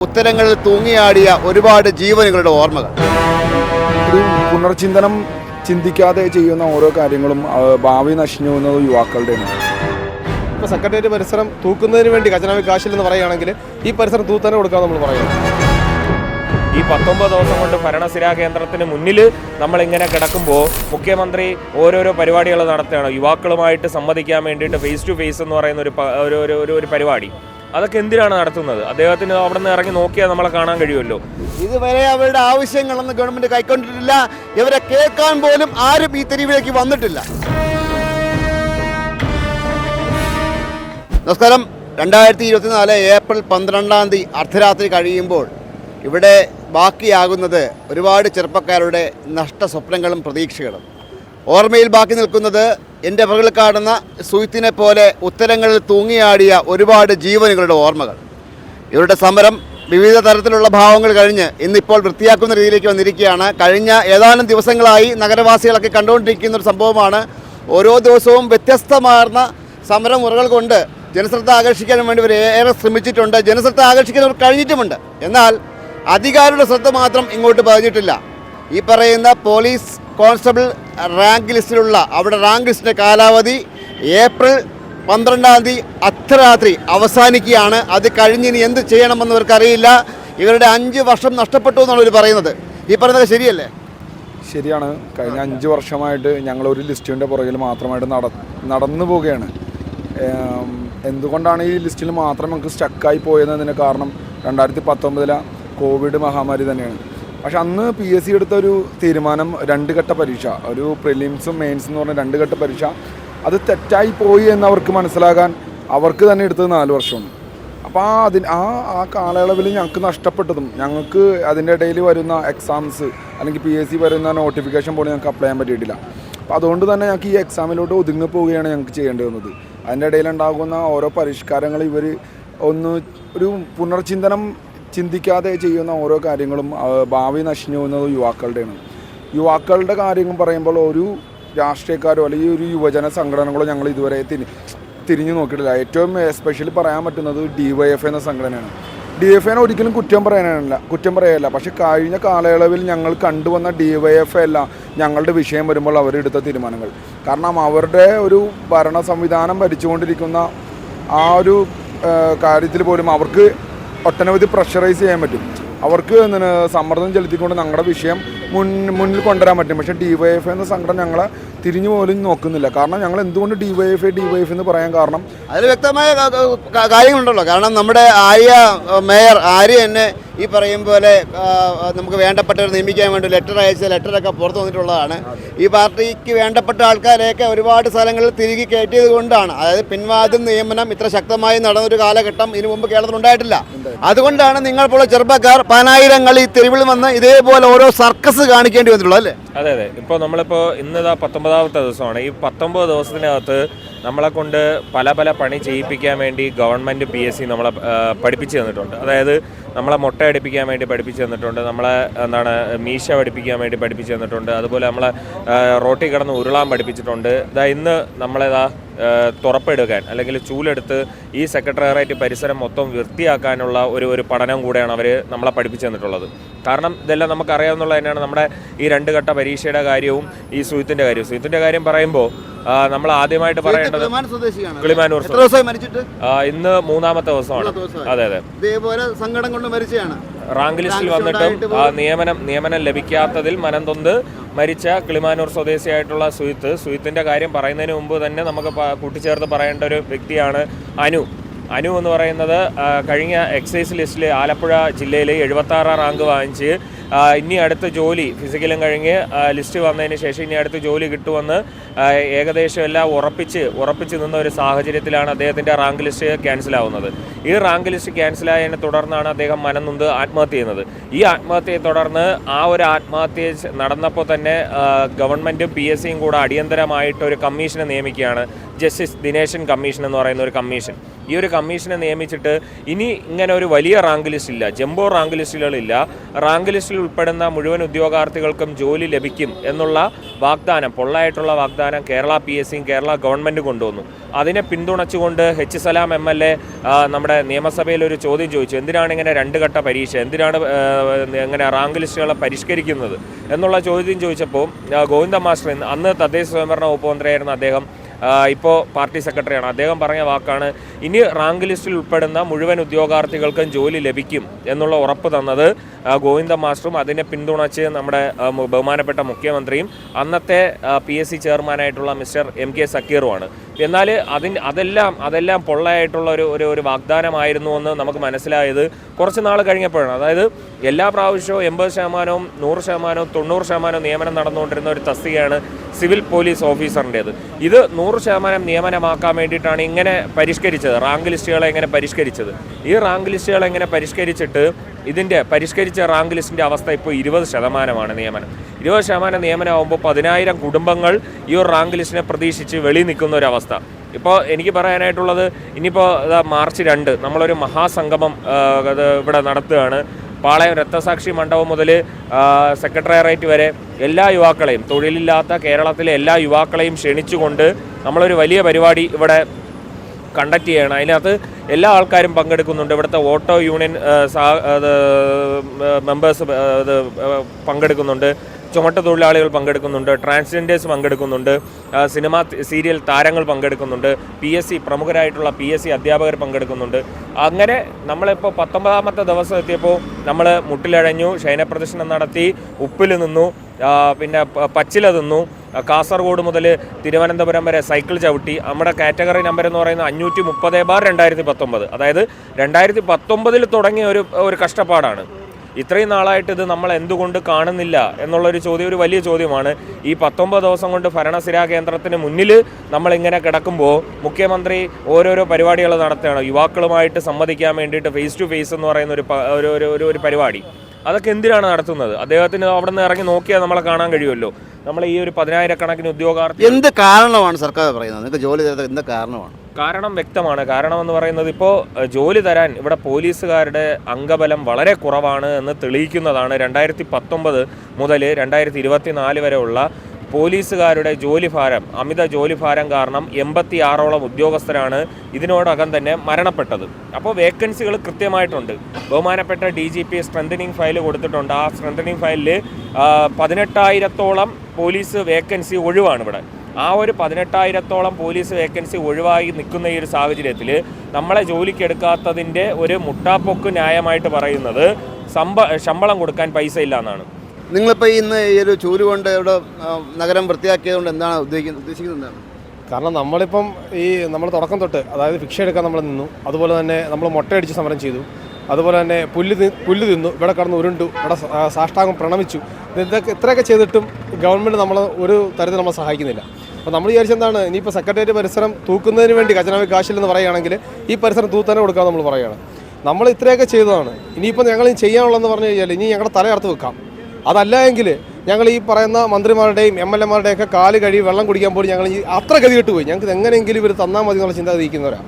ഉത്തരങ്ങളിൽ തൂങ്ങിയാടിയ ഒരുപാട് ജീവനുകളുടെ ഓർമ്മകൾ. ഒരു പുനർചിന്തനം ചിന്തിക്കാതെ ചെയ്യുന്ന ഓരോ കാര്യങ്ങളും ഭാവി നശിഞ്ഞു പോകുന്നത് യുവാക്കളുടെയാണ്. ഇപ്പോൾ സെക്രട്ടേറിയറ്റ് പരിസരം തൂക്കുന്നതിന് വേണ്ടി ഖജനാവി എന്ന് പറയുകയാണെങ്കിൽ ഈ പരിസരം തൂത്തന്നെ കൊടുക്കാൻ നമ്മൾ പറയുന്നത് ഈ പത്തൊമ്പത് ദിവസം കൊണ്ട് ഭരണസിരാ കേന്ദ്രത്തിന് മുന്നിൽ നമ്മളിങ്ങനെ കിടക്കുമ്പോൾ മുഖ്യമന്ത്രി ഓരോരോ പരിപാടികൾ നടത്തുകയാണ്. യുവാക്കളുമായിട്ട് സംവദിക്കാൻ വേണ്ടിയിട്ട് ഫേസ് ടു ഫേസ് എന്ന് പറയുന്ന ഒരു- ഒരു ഒരു പരിപാടി. അതൊക്കെ എന്തിനാണ് നടത്തുന്നത്? അദ്ദേഹത്തിന് അവിടെ നിന്ന് ഇറങ്ങി നോക്കിയാൽ നമ്മളെ കാണാൻ കഴിയുമല്ലോ. ഇതുവരെ അവരുടെ ആവശ്യങ്ങളൊന്നും ഗവൺമെന്റ് കൈക്കൊണ്ടിട്ടില്ല. ഇവരെ കേൾക്കാൻ പോലും ആരും ഈ തെരുവിലേക്ക് വന്നിട്ടില്ല. നമസ്കാരം. രണ്ടായിരത്തി ഇരുപത്തിനാല് ഏപ്രിൽ പന്ത്രണ്ടാം തീയതി അർദ്ധരാത്രി കഴിയുമ്പോൾ ഇവിടെ ബാക്കിയാകുന്നത് ഒരുപാട് ചെറുപ്പക്കാരുടെ നഷ്ട സ്വപ്നങ്ങളും പ്രതീക്ഷകളും. ഓർമ്മയിൽ ബാക്കി നിൽക്കുന്നത് എന്റെ പുറകിൽ കാണുന്ന സുഹിത്തിനെ പോലെ ഉത്തരങ്ങളിൽ തൂങ്ങിയാടിയ ഒരുപാട് ജീവനുകളുടെ ഓർമ്മകൾ. ഇവരുടെ സമരം വിവിധ തരത്തിലുള്ള ഭാവങ്ങൾ കഴിഞ്ഞ് ഇന്നിപ്പോൾ വൃത്തിയാക്കുന്ന രീതിയിലേക്ക് വന്നിരിക്കുകയാണ്. കഴിഞ്ഞ ഏതാനും ദിവസങ്ങളായി നഗരവാസികളൊക്കെ കണ്ടുകൊണ്ടിരിക്കുന്ന ഒരു സംഭവമാണ്. ഓരോ ദിവസവും വ്യത്യസ്തമാർന്ന സമരമുറകൾ കൊണ്ട് ജനശ്രദ്ധ ആകർഷിക്കാൻ വേണ്ടി ഇവർ ഏറെ ശ്രമിച്ചിട്ടുണ്ട്. ജനശ്രദ്ധ ആകർഷിക്കാൻ അവർ കഴിഞ്ഞിട്ടുമുണ്ട്. എന്നാൽ അധികാരിയുടെ ശ്രദ്ധ മാത്രം ഇങ്ങോട്ട് പതിഞ്ഞിട്ടില്ല. ഈ പറയുന്ന പോലീസ് കോൺസ്റ്റബിൾ റാങ്ക് ലിസ്റ്റിലുള്ള അവിടെ റാങ്ക് ലിസ്റ്റിന്റെ കാലാവധി ഏപ്രിൽ പന്ത്രണ്ടാം തീയതി അർദ്ധരാത്രി അവസാനിക്കുകയാണ്. അത് കഴിഞ്ഞ് ഇനി എന്ത് ചെയ്യണമെന്ന് ഇവർക്കറിയില്ല. ഇവരുടെ അഞ്ച് വർഷം നഷ്ടപ്പെട്ടു എന്നാണ് ഇവർ പറയുന്നത്. ഈ പറയുന്നത് ശരിയല്ലേ? ശരിയാണ്. കഴിഞ്ഞ അഞ്ച് വർഷമായിട്ട് ഞങ്ങൾ ഒരു ലിസ്റ്റിന്റെ പുറകിൽ മാത്രമായിട്ട് നട നടന്നു പോവുകയാണ്. എന്തുകൊണ്ടാണ് ഈ ലിസ്റ്റിൽ മാത്രം നമുക്ക് സ്റ്റക്കായി പോയതിന് കാരണം രണ്ടായിരത്തി പത്തൊമ്പതിലെ കോവിഡ് മഹാമാരി തന്നെയാണ്. പക്ഷെ അന്ന് പി എസ് സി എടുത്ത ഒരു തീരുമാനം രണ്ട് ഘട്ട പരീക്ഷ. ഒരു പ്രിലിംസും മെയിൻസും എന്ന് പറഞ്ഞ രണ്ട് ഘട്ട പരീക്ഷ. അത് തെറ്റായി പോയി എന്ന് അവർക്ക് മനസ്സിലാകാൻ അവർക്ക് തന്നെ എടുത്തത് നാല് വർഷമാണ്. അപ്പോൾ ആ അതിന് ആ ആ കാലയളവിൽ ഞങ്ങൾക്ക് നഷ്ടപ്പെട്ടതും ഞങ്ങൾക്ക് അതിന്റെ ഇടയിൽ വരുന്ന എക്സാംസ് അല്ലെങ്കിൽ പി എസ് സി വരുന്ന നോട്ടിഫിക്കേഷൻ പോലും ഞങ്ങൾക്ക് അപ്ലൈ ചെയ്യാൻ പറ്റിയിട്ടില്ല. അപ്പോൾ അതുകൊണ്ട് തന്നെ ഞങ്ങൾക്ക് ഈ എക്സാമിലോട്ട് ഒതുങ്ങി പോവുകയാണ് ഞങ്ങൾക്ക് ചെയ്യേണ്ടി വന്നത്. അതിന്റെ ഇടയിലുണ്ടാകുന്ന ഓരോ പരിഷ്കാരങ്ങൾ ഇവർ ഒന്ന് ഒരു പുനർചിന്തനം ചിന്തിക്കാതെ ചെയ്യുന്ന ഓരോ കാര്യങ്ങളും ഭാവി നശിഞ്ഞു പോകുന്നത് യുവാക്കളുടെയാണ്. യുവാക്കളുടെ കാര്യങ്ങൾ പറയുമ്പോൾ ഒരു രാഷ്ട്രീയക്കാരോ അല്ലെങ്കിൽ ഒരു യുവജന സംഘടനകളോ ഞങ്ങൾ ഇതുവരെ തിരി തിരിഞ്ഞു നോക്കിയിട്ടില്ല. ഏറ്റവും എസ്പെഷ്യലി പറയാൻ പറ്റുന്നത് ഡി വൈ എഫ് എന്ന സംഘടനയാണ്. ഡി എഫ് എനെ ഒരിക്കലും കുറ്റം പറയാനല്ല കുറ്റം പറയല്ല. പക്ഷേ കഴിഞ്ഞ കാലയളവിൽ ഞങ്ങൾ കണ്ടുവന്ന ഡി വൈ എഫ് അല്ല ഞങ്ങളുടെ വിഷയം വരുമ്പോൾ അവരെടുത്ത തീരുമാനങ്ങൾ. കാരണം അവരുടെ ഒരു ഭരണ സംവിധാനം ഭരിച്ചുകൊണ്ടിരിക്കുന്ന ആ ഒരു കാര്യത്തിൽ പോലും അവർക്ക് ഒട്ടനവധി പ്രഷറൈസ് ചെയ്യാൻ പറ്റും. അവർക്ക് സമ്മർദ്ദം ചെലുത്തിക്കൊണ്ട് ഞങ്ങളുടെ വിഷയം മുൻ മുന്നിൽ കൊണ്ടുവരാൻ പറ്റും. പക്ഷേ ഡി വൈ എഫ് എന്ന സംഘടന ഞങ്ങളെ തിരിഞ്ഞു പോലും നോക്കുന്നില്ല. കാരണം ഞങ്ങൾ എന്തുകൊണ്ട് D Y F D Y F എന്ന് പറയാൻ കാരണം? അതിൽ വ്യക്തമായ കാര്യങ്ങളുണ്ടല്ലോ. കാരണം നമ്മുടെ ആര്യ മേയർ ആര്യ തന്നെ ഈ പറയും പോലെ നമുക്ക് വേണ്ടപ്പെട്ടവർ നിയമിക്കാൻ വേണ്ടി ലെറ്റർ അയച്ച ലെറ്ററൊക്കെ പുറത്തു വന്നിട്ടുള്ളതാണ്. ഈ പാർട്ടിക്ക് വേണ്ടപ്പെട്ട ആൾക്കാരെയൊക്കെ ഒരുപാട് സ്ഥലങ്ങളിൽ തിരികെ കയറ്റിയത് കൊണ്ടാണ്. അതായത് പിൻവാതിൽ നിയമനം ഇത്ര ശക്തമായി നടന്നൊരു കാലഘട്ടം ഇതിനു മുമ്പ് കേരളത്തിൽ ഉണ്ടായിട്ടില്ല. അതുകൊണ്ടാണ് നിങ്ങൾ പോലെ ചെറുപ്പക്കാർ പതിനായിരങ്ങൾ ഈ തെരുവിൽ വന്ന് ഇതേപോലെ ഓരോ സർക്കസ് കാണിക്കേണ്ടി വന്നിട്ടുള്ളൂ അല്ലേ? അതെ അതെ. ഇപ്പോൾ നമ്മളിപ്പോൾ ഇന്നിതാ പത്തൊമ്പതാമത്തെ ദിവസമാണ്. ഈ പത്തൊമ്പത് ദിവസത്തിനകത്ത് നമ്മളെ കൊണ്ട് പല പല പണി ചെയ്യിപ്പിക്കാൻ വേണ്ടി ഗവൺമെന്റ് പി എസ് സി നമ്മളെ പഠിപ്പിച്ചു തന്നിട്ടുണ്ട്. അതായത് നമ്മളെ മുട്ട അടിപ്പിക്കാൻ വേണ്ടി പഠിപ്പിച്ചു തന്നിട്ടുണ്ട് നമ്മളെ എന്താണ് മീശ പഠിപ്പിക്കാൻ വേണ്ടി പഠിപ്പിച്ചു തന്നിട്ടുണ്ട് അതുപോലെ നമ്മളെ റോട്ടി കിടന്ന് ഉരുളാൻ പഠിപ്പിച്ചിട്ടുണ്ട്. ഇതാ ഇന്ന് നമ്മളേതാ തുറപ്പെടുക്കാൻ അല്ലെങ്കിൽ ചൂലെടുത്ത് ഈ സെക്രട്ടേറിയറ്റ് പരിസരം മൊത്തം വൃത്തിയാക്കാനുള്ള ഒരു ഒരു പഠനം കൂടെയാണ് അവർ നമ്മളെ പഠിപ്പിച്ചു തന്നിട്ടുള്ളത്. കാരണം ഇതെല്ലാം നമുക്കറിയാവുന്നുള്ള തന്നെയാണ് നമ്മുടെ ഈ രണ്ട് ഘട്ട പരീക്ഷയുടെ കാര്യവും ഈ സുഹിത്തിന്റെ കാര്യവും. സുഹിത്തിന്റെ കാര്യം പറയുമ്പോൾ നമ്മൾ ആദ്യമായിട്ട് പറയേണ്ടത് കിളിമാനൂർ ഇന്ന് മൂന്നാമത്തെ ദിവസമാണ്. അതെ അതെ. ഇതേപോലെ സങ്കടം കൊണ്ട് മരിച്ചതാണ് റാങ്ക് ലിസ്റ്റിൽ വന്നിട്ടും നിയമനം നിയമനം ലഭിക്കാത്തതിൽ മനം തൊന്ത് മരിച്ച കിളിമാനൂർ സ്വദേശിയായിട്ടുള്ള സുഹിത്ത് സുഹിത്തിന്റെ കാര്യം പറയുന്നതിന് മുമ്പ് തന്നെ നമുക്ക് കൂട്ടിച്ചേർത്ത് പറയേണ്ട ഒരു വ്യക്തിയാണ് അനു. അനു എന്ന് പറയുന്നത് കഴിഞ്ഞ എക്സൈസ് ലിസ്റ്റിൽ ആലപ്പുഴ ജില്ലയിൽ എഴുപത്താറാം റാങ്ക് വാങ്ങിച്ച് ഇനി അടുത്ത ജോലി ഫിസിക്കലും കഴിഞ്ഞ് ലിസ്റ്റ് വന്നതിന് ശേഷം ഇനി അടുത്ത ജോലി കിട്ടുമെന്ന് ഏകദേശം എല്ലാം ഉറപ്പിച്ച് ഉറപ്പിച്ച് നിന്ന ഒരു സാഹചര്യത്തിലാണ് അദ്ദേഹത്തിന്റെ റാങ്ക് ലിസ്റ്റ് ക്യാൻസൽ ആവുന്നത്. ഈ റാങ്ക് ലിസ്റ്റ് ക്യാൻസലായതിനെ തുടർന്നാണ് അദ്ദേഹം മനംനൊന്ത് ആത്മഹത്യ ചെയ്യുന്നത്. ഈ ആത്മഹത്യയെ തുടർന്ന് ആ ഒരു ആത്മഹത്യ നടന്നപ്പോൾ തന്നെ ഗവൺമെന്റും പി എസ് സിയും കൂടെ അടിയന്തരമായിട്ട് ഒരു കമ്മീഷനെ നിയമിക്കുകയാണ്. ജസ്റ്റിസ് ദിനേശൻ കമ്മീഷൻ എന്ന് പറയുന്ന ഒരു കമ്മീഷൻ. ഈ ഒരു കമ്മീഷനെ നിയമിച്ചിട്ട് ഇനി ഇങ്ങനെ ഒരു വലിയ റാങ്ക് ലിസ്റ്റ് ഇല്ല ജംബോ റാങ്ക് ലിസ്റ്റുകളില്ല റാങ്ക് ലിസ്റ്റിൽ ഉൾപ്പെടുന്ന മുഴുവൻ ഉദ്യോഗാർത്ഥികൾക്കും ജോലി ലഭിക്കും എന്നുള്ള വാഗ്ദാനം പൊള്ളായിട്ടുള്ള വാഗ്ദാനം കേരള പി എസ് സിയും കേരള ഗവൺമെന്റ് കൊണ്ടുവന്നു. അതിനെ പിന്തുണച്ചുകൊണ്ട് H Salam M L A നമ്മുടെ നിയമസഭയിൽ ഒരു ചോദ്യം ചോദിച്ചു എന്തിനാണ് ഇങ്ങനെ രണ്ട് ഘട്ട പരീക്ഷ എന്തിനാണ് ഇങ്ങനെ റാങ്ക് ലിസ്റ്റുകളെ പരിഷ്കരിക്കുന്നത്? എന്നുള്ള ചോദ്യം ചോദിച്ചപ്പോൾ ഗോവിന്ദ മാസ്റ്റർ അന്ന് തദ്ദേശ സ്വയംഭരണ ഉപമന്ത്രിയായിരുന്ന അദ്ദേഹം ഇപ്പോൾ പാർട്ടി സെക്രട്ടറിയാണ്. അദ്ദേഹം പറഞ്ഞ വാക്കാണ് ഇനി റാങ്ക് ലിസ്റ്റിൽ ഉൾപ്പെടുന്ന മുഴുവൻ ഉദ്യോഗാർത്ഥികൾക്കും ജോലി ലഭിക്കും എന്നുള്ള ഉറപ്പ് തന്നത് ഗോവിന്ദ മാസ്റ്ററും അതിനെ പിന്തുണച്ച് നമ്മുടെ ബഹുമാനപ്പെട്ട മുഖ്യമന്ത്രിയും അന്നത്തെ പി എസ് സി ചെയർമാനായിട്ടുള്ള മിസ്റ്റർ എം കെ സക്കീറുമാണ്. എന്നാൽ അതിന് അതെല്ലാം അതെല്ലാം പൊള്ളയായിട്ടുള്ള ഒരു ഒരു ഒരു വാഗ്ദാനമായിരുന്നു എന്ന് നമുക്ക് മനസ്സിലായത് കുറച്ച് നാൾ കഴിഞ്ഞപ്പോഴാണ്. അതായത് എല്ലാ പ്രാവശ്യവും എൺപത് ശതമാനവും നൂറ് ശതമാനവും തൊണ്ണൂറ് ശതമാനവും നിയമനം നടന്നുകൊണ്ടിരുന്ന ഒരു തസ്തികയാണ് സിവിൽ പോലീസ് ഓഫീസറിന്റേത്. ഇത് നൂറ് ശതമാനം നിയമനമാക്കാൻ വേണ്ടിയിട്ടാണ് ഇങ്ങനെ പരിഷ്കരിച്ചത്. റാങ്ക് ലിസ്റ്റുകളെ എങ്ങനെ പരിഷ്കരിച്ചത്. ഈ റാങ്ക് ലിസ്റ്റുകളെ എങ്ങനെ പരിഷ്കരിച്ചിട്ട് ഇതിന്റെ പരിഷ്കരിച്ച റാങ്ക് ലിസ്റ്റിന്റെ അവസ്ഥ ഇപ്പോൾ ഇരുപത് ശതമാനമാണ് നിയമനം. ഇരുപത് ശതമാനം നിയമനമാകുമ്പോൾ പതിനായിരം കുടുംബങ്ങൾ ഈ ഒരു റാങ്ക് ലിസ്റ്റിനെ പ്രതീക്ഷിച്ച് വെളി നിൽക്കുന്ന ഒരു അവസ്ഥ. ഇപ്പോൾ എനിക്ക് പറയാനായിട്ടുള്ളത് ഇനിയിപ്പോൾ മാർച്ച് രണ്ട് നമ്മളൊരു മഹാസംഗമം അത് ഇവിടെ നടത്തുകയാണ്. പാളയം രക്തസാക്ഷി മണ്ഡപം മുതൽ സെക്രട്ടേറിയറ്റ് വരെ എല്ലാ യുവാക്കളെയും തൊഴിലില്ലാത്ത കേരളത്തിലെ എല്ലാ യുവാക്കളെയും ക്ഷണിച്ചുകൊണ്ട് നമ്മളൊരു വലിയ പരിപാടി ഇവിടെ കണ്ടക്ട് ചെയ്യണം. അതിനകത്ത് എല്ലാ ആൾക്കാരും പങ്കെടുക്കുന്നുണ്ട്. ഇവിടുത്തെ ഓട്ടോ യൂണിയൻ മെമ്പേഴ്സ് പങ്കെടുക്കുന്നുണ്ട്. ചുമട്ട തൊഴിലാളികൾ പങ്കെടുക്കുന്നുണ്ട്. ട്രാൻസ്ജെൻഡേഴ്സ് പങ്കെടുക്കുന്നുണ്ട്. സിനിമ സീരിയൽ താരങ്ങൾ പങ്കെടുക്കുന്നുണ്ട്. പി എസ് സി പ്രമുഖരായിട്ടുള്ള പി എസ് സി അധ്യാപകർ പങ്കെടുക്കുന്നുണ്ട്. അങ്ങനെ നമ്മളിപ്പോൾ പത്തൊമ്പതാമത്തെ ദിവസം എത്തിയപ്പോൾ നമ്മൾ മുട്ടിലഴഞ്ഞു ശയനപ്രദർശനം നടത്തി ഉപ്പിൽ നിന്നു പിന്നെ പച്ചില തിന്നു ആ, കാസർഗോഡ് മുതൽ തിരുവനന്തപുരം വരെ സൈക്കിൾ ചവിട്ടി. നമ്മുടെ കാറ്റഗറി നമ്പർ എന്ന് പറയുന്നത് അഞ്ഞൂറ്റി മുപ്പത് ബാർ രണ്ടായിരത്തി പത്തൊമ്പത് അതായത് രണ്ടായിരത്തി പത്തൊമ്പതിൽ തുടങ്ങിയ ഒരു ഒരു കഷ്ടപ്പാടാണ്. ഇത്രയും നാളായിട്ട് ഇത് നമ്മൾ എന്തുകൊണ്ട് കാണുന്നില്ല എന്നുള്ളൊരു ചോദ്യം ഒരു വലിയ ചോദ്യമാണ്. ഈ പത്തൊമ്പത് ദിവസം കൊണ്ട് ഭരണസിരാ കേന്ദ്രത്തിന് മുന്നിൽ നമ്മളിങ്ങനെ കിടക്കുമ്പോൾ മുഖ്യമന്ത്രി ഓരോരോ പരിപാടികൾ നടത്തുകയാണ്. യുവാക്കളുമായിട്ട് സംവദിക്കാൻ വേണ്ടിയിട്ട് ഫേസ് ടു ഫേസ് എന്ന് പറയുന്ന ഒരു ഒരു ഒരു- പരിപാടി. അതൊക്കെ എന്തിനാണ് നടത്തുന്നത്? അദ്ദേഹത്തിന് അവിടെ നിന്ന് ഇറങ്ങി നോക്കിയാൽ നമ്മളെ കാണാൻ കഴിയുമല്ലോ. നമ്മൾ ഈ ഒരു പതിനായിരക്കണക്കിന് ഉദ്യോഗാർത്ഥി എന്ത് കാരണമാണ് സർക്കാർ പറയുന്നത്? നിങ്ങൾക്ക് ജോലി തരുന്നത് എന്ത് കാരണമാണ്? കാരണം വ്യക്തമാണ്. കാരണം എന്ന് പറയുന്നത് ഇപ്പോൾ ജോലി തരാൻ ഇവിടെ പോലീസുകാരുടെ അംഗബലം വളരെ കുറവാണ് എന്ന് തെളിയിക്കുന്നതാണ്. രണ്ടായിരത്തി പത്തൊമ്പത് മുതൽ രണ്ടായിരത്തി ഇരുപത്തി നാല് വരെയുള്ള പോലീസുകാരുടെ ജോലിഭാരം അമിത ജോലിഭാരം കാരണം എൺപത്തി ആറോളം ഉദ്യോഗസ്ഥരാണ് ഇതിനോടകം തന്നെ മരണപ്പെട്ടത്. അപ്പോൾ വേക്കൻസികൾ കൃത്യമായിട്ടുണ്ട്. ബഹുമാനപ്പെട്ട D G P strengthening file കൊടുത്തിട്ടുണ്ട്. ആ സ്ട്രെങ്തനിങ് ഫയലിൽ പതിനെട്ടായിരത്തോളം പോലീസ് വേക്കൻസി ഒഴിവാണ് ഇവിടെ. ആ ഒരു പതിനെട്ടായിരത്തോളം പോലീസ് വേക്കൻസി ഒഴിവായി നിൽക്കുന്ന ഈ ഒരു സാഹചര്യത്തിൽ നമ്മളെ ജോലിക്ക് എടുക്കാത്തതിന്റെ ഒരു മുട്ടാപ്പൊക്ക് ന്യായമായിട്ട് പറയുന്നത് ശമ്പളം കൊടുക്കാൻ പൈസ ഇല്ല എന്നാണ് നിങ്ങളിപ്പോൾ ഇന്ന് ഈ ഒരു ചൂൽ കൊണ്ട് ഇവിടെ നഗരം വൃത്തിയാക്കിയത് കൊണ്ട് എന്താണ് ഉദ്ദേശിക്കുന്നത് ഉദ്ദേശിക്കുന്നത് എന്താണ്? കാരണം നമ്മളിപ്പം ഈ നമ്മൾ തുടക്കം തൊട്ട് അതായത് ഭിക്ഷ എടുക്കാൻ നമ്മൾ നിന്നു. അതുപോലെ തന്നെ നമ്മൾ മുട്ടയടിച്ച് സമരം ചെയ്തു. അതുപോലെ തന്നെ പുല്ല് പുല്ല് തിന്നു. ഇവിടെ കടന്ന് ഉരുണ്ടു. ഇവിടെ സാഷ്ടാംഗം പ്രണമിച്ചു. ഇതൊക്കെ ഇത്രയൊക്കെ ചെയ്തിട്ടും ഗവൺമെന്റ് നമ്മൾ ഒരു തരത്തിൽ നമ്മളെ സഹായിക്കുന്നില്ല. അപ്പോൾ നമ്മൾ വിചാരിച്ചെന്താണ് ഇനിയിപ്പോൾ സെക്രട്ടേറിയറ്റ് പരിസരം തൂക്കുന്നതിന് വേണ്ടി ഖജനാവ് കാശില്ലെന്ന് പറയുകയാണെങ്കിൽ ഈ പരിസരം തൂത്തന്നെ കൊടുക്കാൻ നമ്മൾ പറയുകയാണ്. നമ്മൾ ഇത്രയൊക്കെ ചെയ്തതാണ്. ഇനിയിപ്പോൾ ഞങ്ങൾ ചെയ്യാനുള്ളതെന്ന് പറഞ്ഞു കഴിഞ്ഞാൽ ഇനി ഞങ്ങളുടെ തലയർത്ത് വെക്കാം. അതല്ല എങ്കിൽ ഞങ്ങൾ ഈ പറയുന്ന മന്ത്രിമാരുടെയും എം എൽ എമാരുടെയും ഒക്കെ കാൽ കഴുകി വെള്ളം കുടിക്കാൻ പോലും ഞങ്ങൾ അത്ര ഗതികെട്ട് പോയി. ഞങ്ങൾക്ക് എങ്ങനെയെങ്കിലും ഇവർ തന്നാൽ മതി എന്നുള്ള ചിന്ത ഇരിക്കുന്നവരാണ്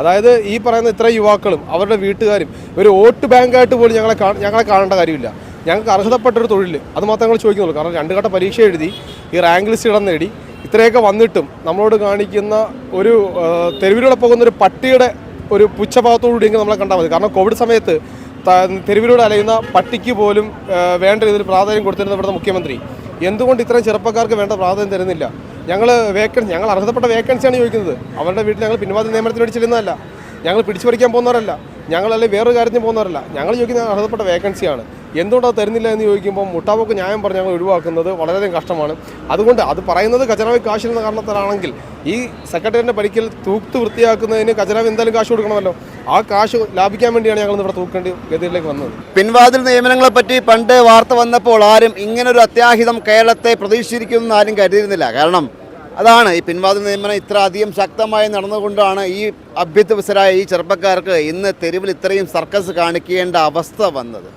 അതായത് ഈ പറയുന്ന ഇത്ര യുവാക്കളും അവരുടെ വീട്ടുകാരും ഒരു വോട്ട് ബാങ്കായിട്ട് പോലും ഞങ്ങളെ ഞങ്ങളെ കാണേണ്ട കാര്യമില്ല. ഞങ്ങൾക്ക് അർഹതപ്പെട്ടൊരു തൊഴിൽ അത് മാത്രമേ ഞങ്ങൾ ചോദിക്കുന്നുള്ളൂ. കാരണം രണ്ട് ഘട്ട പരീക്ഷ എഴുതി ഈ റാങ്ക് ലിസ്റ്റ് ഇടം നേടി ഇത്രയൊക്കെ വന്നിട്ടും നമ്മളോട് കാണിക്കുന്ന ഒരു തെരുവിലൂടെ പോകുന്ന ഒരു പട്ടിയുടെ ഒരു പുച്ഛഭാവത്തോടുകൂടിയെങ്കിൽ നമ്മളെ കണ്ടാൽ മതി. കാരണം കോവിഡ് സമയത്ത് തെരുവിലൂടെ അലയുന്ന പട്ടിക്ക് പോലും വേണ്ട രീതിയിൽ പ്രാധാന്യം കൊടുത്തിരുന്ന ഇവിടുത്തെ മുഖ്യമന്ത്രി. എന്തുകൊണ്ട് ഇത്രയും ചെറുപ്പക്കാർക്ക് വേണ്ട പ്രാധാന്യം തരുന്നില്ല? ഞങ്ങൾ വേക്കൻസി ഞങ്ങൾ അർഹതപ്പെട്ട വേക്കൻസിയാണ് ചോദിക്കുന്നത്. അവരുടെ വീട്ടിൽ ഞങ്ങൾ പിൻവാതിൽ നിയമനത്തിന് വേണ്ടി ചെല്ലുന്നതല്ല ഞങ്ങൾ പിടിച്ചു പറിക്കാൻ പോകുന്നവരല്ല. ഞങ്ങളല്ലേ വേറൊരു കാര്യത്തിന് പോകുന്നവരല്ല. ഞങ്ങൾ ചോദിക്കുന്ന അർഹതപ്പെട്ട വേക്കൻസിയാണ്. എന്തുകൊണ്ടാണ് തരുന്നില്ല എന്ന് ചോദിക്കുമ്പോൾ മുട്ടാവോക്ക് ന്യായം പറഞ്ഞ് ഞങ്ങൾ ഒഴിവാക്കുന്നത് വളരെയധികം കഷ്ടമാണ്. അതുകൊണ്ട് അത് പറയുന്നത് ഖജനാവ് കാശ് എന്ന കാരണത്തിലാണെങ്കിൽ ഈ സെക്രട്ടറിയുടെ പരിക്കൽ തൂത്ത് വൃത്തിയാക്കുന്നതിന് ഖജനാവ് എന്തായാലും കാശ് കൊടുക്കണമല്ലോ. ആ കാശ് ലാഭിക്കാൻ വേണ്ടിയാണ് ഞങ്ങൾ ഇവിടെ തൂക്കേണ്ടി ഗതിയിലേക്ക് വന്നത്. പിൻവാതിൽ നിയമനങ്ങളെ പറ്റി പണ്ട് വാർത്ത വന്നപ്പോൾ ആരും ഇങ്ങനൊരു അത്യാഹിതം കേരളത്തെ പ്രതീക്ഷിച്ചിരിക്കുമെന്ന് ആരും കരുതിയിരുന്നില്ല. കാരണം അതാണ് ഈ പിൻവാതിൽ നിയമനം ഇത്ര അധികം ശക്തമായി നടന്നുകൊണ്ടാണ് ഈ അഭ്യത്യവസരായ ഈ ചെറുപ്പക്കാർക്ക് ഇന്ന് തെരുവിൽ ഇത്രയും സർക്കസ് കാണിക്കേണ്ട അവസ്ഥ വന്നത്.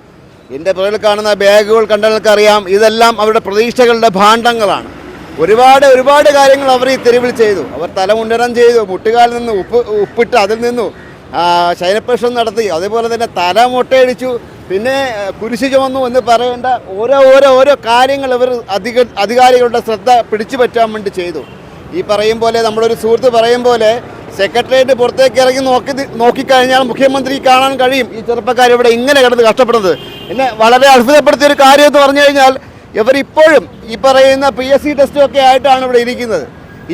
എന്റെ പുറകിൽ കാണുന്ന ബാഗുകൾ കണ്ടവർക്കറിയാം. ഇതെല്ലാം അവരുടെ പ്രതീക്ഷകളുടെ ഭാണ്ഡങ്ങളാണ്. ഒരുപാട് ഒരുപാട് കാര്യങ്ങൾ അവർ ഈ തെരുവിൽ ചെയ്തു. അവർ തലമുണ്ടനം ചെയ്തു മുട്ടുകാലിൽ നിന്ന് ഉപ്പ് ഉപ്പിട്ട് അതിൽ നിന്നു ശയനപ്രശ്നം നടത്തി. അതേപോലെ തന്നെ തല മുട്ടയടിച്ചു. പിന്നെ കുരിശി ചുമന്നു എന്ന് പറയേണ്ട ഓരോ ഓരോ ഓരോ കാര്യങ്ങൾ ഇവർ അധിക അധികാരികളുടെ ശ്രദ്ധ പിടിച്ചു പറ്റാൻ വേണ്ടി ചെയ്തു. ഈ പറയും പോലെ നമ്മുടെ ഒരു സുഹൃത്ത് പറയും പോലെ സെക്രട്ടേറിയറ്റ് പുറത്തേക്ക് ഇറങ്ങി നോക്കി നോക്കിക്കഴിഞ്ഞാൽ മുഖ്യമന്ത്രി കാണാൻ കഴിയും ഈ ചെറുപ്പക്കാർ ഇവിടെ ഇങ്ങനെ കിടന്ന് കഷ്ടപ്പെടുന്നത്. എന്നെ വളരെ അത്ഭുതപ്പെടുത്തിയ ഒരു കാര്യം എന്ന് പറഞ്ഞു കഴിഞ്ഞാൽ ഇവരിപ്പോഴും ഈ പറയുന്ന പി എസ് സി ടെസ്റ്റും ഒക്കെ ആയിട്ടാണ് ഇവിടെ ഇരിക്കുന്നത്.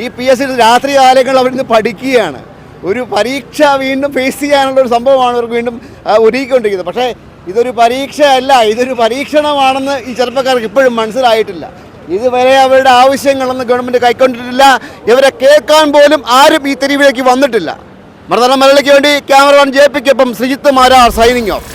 ഈ പി എസ് സി രാത്രി കാലങ്ങൾ അവരിന്ന് പഠിക്കുകയാണ്. ഒരു പരീക്ഷ വീണ്ടും ഫേസ് ചെയ്യാനുള്ള ഒരു സംഭവമാണ് ഇവർക്ക് വീണ്ടും ഒരുക്കിക്കൊണ്ടിരിക്കുന്നത്. പക്ഷേ ഇതൊരു പരീക്ഷയല്ല ഇതൊരു പരീക്ഷണമാണെന്ന് ഈ ചെറുപ്പക്കാർക്ക് ഇപ്പോഴും മനസ്സിലായിട്ടില്ല. ഇതുവരെ അവരുടെ ആവശ്യങ്ങളൊന്നും ഗവൺമെന്റ് കൈക്കൊണ്ടിട്ടില്ല. ഇവരെ കേൾക്കാൻ പോലും ആരും ഈ തെരുവിലേക്ക് വന്നിട്ടില്ല. മറുതല മലയാളിക്ക് വേണ്ടി ക്യാമറമാൻ ജെ പിക്കൊപ്പം ശ്രീജിത്ത് മാരാർ സൈനിങ് ഓഫ്